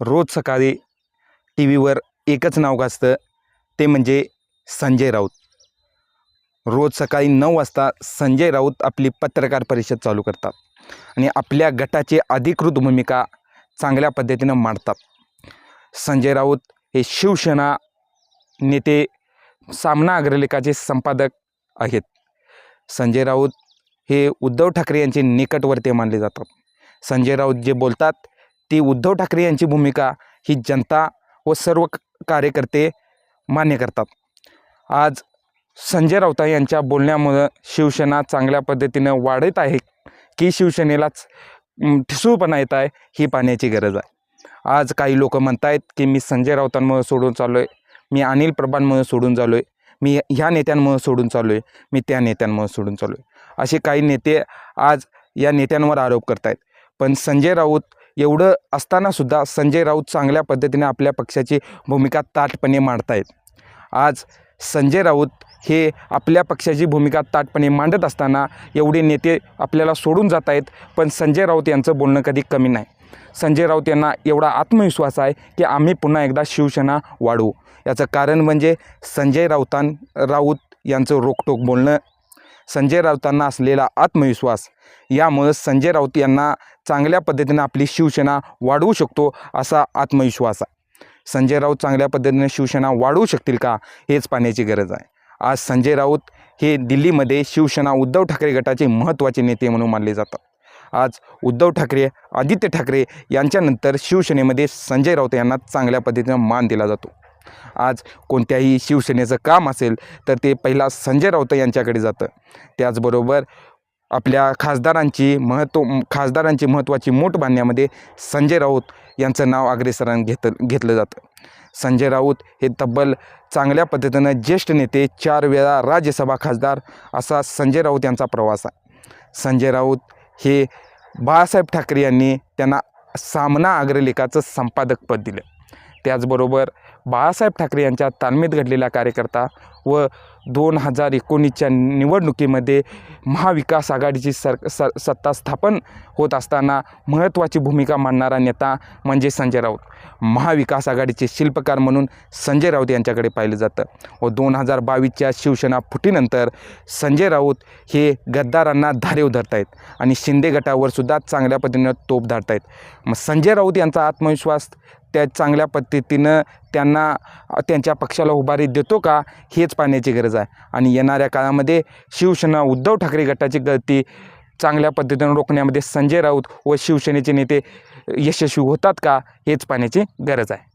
रोज सकाळी टी व्हीवर एकच नाव गाजतं ते म्हणजे संजय राऊत. रोज सकाळी नऊ वाजता संजय राऊत आपली पत्रकार परिषद चालू करतात आणि आपल्या गटाची अधिकृत भूमिका चांगल्या पद्धतीनं मांडतात. संजय राऊत हे शिवसेना नेते सामना अग्रलेखाचे संपादक आहेत. संजय राऊत हे उद्धव ठाकरे यांचे निकटवर्ते मानले जातात. संजय राऊत जे बोलतात ती उद्धव ठाकरे यांची भूमिका ही जनता व सर्व कार्यकर्ते मान्य करतात. आज संजय राऊत यांच्या बोलण्यामुळं शिवसेना चांगल्या पद्धतीनं वाढत आहे की शिवसेनेलाच ठिसूळपणा येत आहे ही पाहण्याची गरज आहे. आज काही लोक म्हणत आहेत की मी संजय राऊतांमुळे सोडून चाललो आहे मी अनिल प्रभांमुळे सोडून चाललो आहे मी ह्या नेत्यांमुळे सोडून चाललो आहे मी त्या नेत्यांमुळे सोडून चाललो आहे असे काही नेते आज या नेत्यांवर आरोप करत आहेत पण संजय राऊत एवढं असतानासुद्धा संजय राऊत चांगल्या पद्धतीने आपल्या पक्षाची भूमिका ताटपणे मांडतायत. आज संजय राऊत हे आपल्या पक्षाची भूमिका ताटपणे मांडत असताना एवढे नेते आपल्याला सोडून जात आहेत पण संजय राऊत यांचं बोलणं कधी कमी नाही. संजय राऊत यांना एवढा आत्मविश्वास आहे की आम्ही पुन्हा एकदा शिवसेना वाढवू. याचं कारण म्हणजे संजय राऊतां राऊत यांचं रोकटोक बोलणं संजय राऊतांना असलेला आत्मविश्वास. यामुळं संजय राऊत यांना चांगल्या पद्धतीनं आपली शिवसेना वाढवू शकतो असा आत्मविश्वास आहे. संजय राऊत चांगल्या पद्धतीने शिवसेना वाढवू शकतील का हेच पाहण्याची गरज आहे. आज संजय राऊत हे दिल्लीमध्ये शिवसेना उद्धव ठाकरे गटाचे महत्त्वाचे नेते म्हणून मानले जातात. आज उद्धव ठाकरे आदित्य ठाकरे यांच्यानंतर शिवसेनेमध्ये संजय राऊत यांना चांगल्या पद्धतीनं मान दिला जातो. आज कोणत्याही शिवसेनेचं काम असेल तर ते पहिला संजय राऊत यांच्याकडे जातं. त्याचबरोबर आपल्या खासदारांची महत्त्व खासदारांची महत्त्वाची मोठ बांधण्यामध्ये संजय राऊत यांचं नाव अग्रेसरानं घेत घेतलं जातं. संजय राऊत हे तब्बल चांगल्या पद्धतीनं ज्येष्ठ नेते चार वेळा राज्यसभा खासदार असा संजय राऊत यांचा प्रवास आहे. संजय राऊत हे बाळासाहेब ठाकरे यांनी त्यांना सामना अग्रलेखाचं संपादकपद दिलं. त्याचबरोबर बाळासाहेब ठाकरे यांच्या तालमीत घडलेला कार्यकर्ता व दोन हजार एकोणीसच्या निवडणुकीमध्ये महाविकास आघाडीची सर स सत्ता स्थापन होत असताना महत्त्वाची भूमिका मांडणारा नेता म्हणजे संजय राऊत. महाविकास आघाडीचे शिल्पकार म्हणून संजय राऊत यांच्याकडे पाहिलं जातं. व दोन हजार बावीसच्या शिवसेना फुटीनंतर संजय राऊत हे गद्दारांना धारेव धरतायत आहेत आणि शिंदे गटावर सुद्धा चांगल्या पद्धतीनं तोप धाडत आहेत मग संजय राऊत यांचा आत्मविश्वास त्या चांगल्या पद्धतीनं त्यांना त्यांच्या पक्षाला उभारी देतो का हेच पाहण्याची गरज आहे. आणि येणाऱ्या काळामध्ये शिवसेना उद्धव ठाकरे गटाची गळती चांगल्या पद्धतीनं रोखण्यामध्ये संजय राऊत व शिवसेनेचे नेते यशस्वी होतात का हेच पाहण्याची गरज आहे.